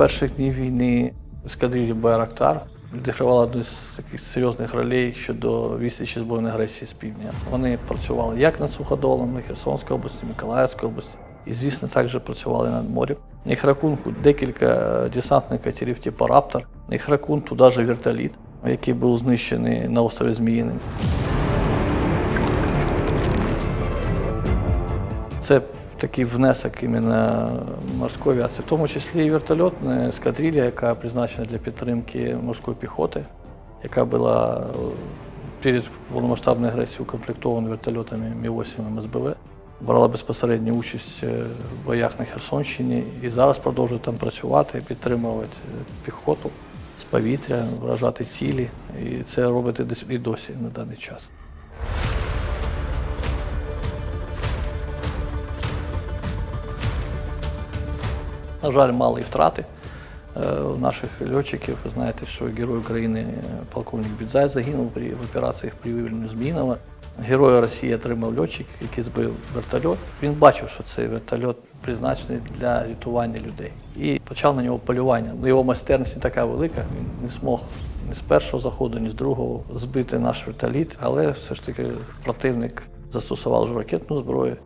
перших днів війни ескадрилі Байрактар відігравала одну з таких серйозних ролей щодо відсічі збройної агресії з півдня. Вони працювали як над суходолами Херсонської області, Миколаївської області, і, звісно, також працювали над морем. На їх рахунку декілька десантних катерів типу Раптор, на їх рахунку навіть вертоліт, який був знищений на острові Зміїним. Це такий внесок іменно морської авіації, в тому числі і вертольотна ескадрилья, яка призначена для підтримки морської піхоти, яка була е, перед повномасштабною агресією укомплектована вертольотами Мі-8 МСБВ. Брала безпосередню участь е, в боях на Херсонщині і зараз продовжує там працювати, підтримувати е, піхоту з повітря, вражати цілі. І це робить і і досі на даний час. На жаль, мали втрати е, наших льотчиків. Ви знаєте, що герой України е, полковник Бідзай загинув в операціях при вивільненні Зміїнова. Героя Росії отримав льотчик, який збив вертольот. Він бачив, що цей вертольот призначений для рятування людей. І почав на нього полювання. Ну, Його майстерність не така велика, він не змог ні з першого заходу, ні з другого збити наш вертоліт, але все ж таки противник застосував вже ракетну зброю.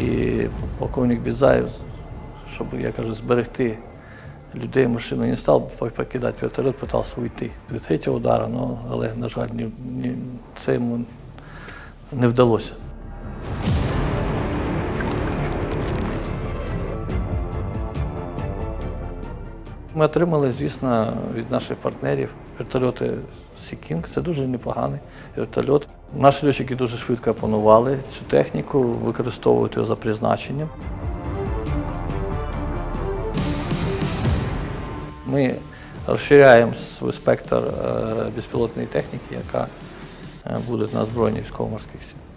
І полковник Бідзаєв, щоб, я кажу, зберегти людей, машину не став покидати вертольот, питався уйти. Від третього удару, ну, але, на жаль, ні, ні, це йому не вдалося. Ми отримали, звісно, від наших партнерів вертольоти Сікінг. Це дуже непоганий вертольот. Наші льотчики дуже швидко опанували цю техніку, використовують його за призначенням. Ми розширяємо свій спектр е, безпілотної техніки, яка е, буде на Збройній військово-морських сил.